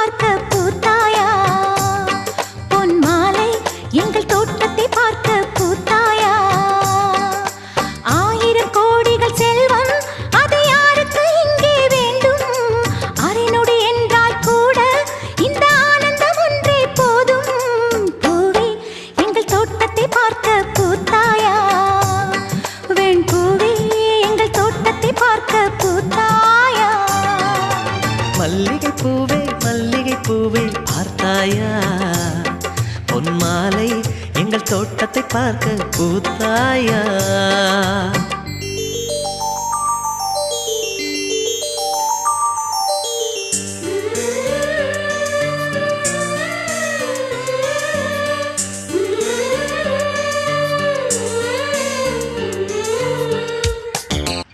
பார்த்த மல்லிகை பூவே மல்லிகை பூவே பார்த்தாயா? பொன்மாலை எங்கள் தோட்டத்தை பார்க்க பூத்தாயா?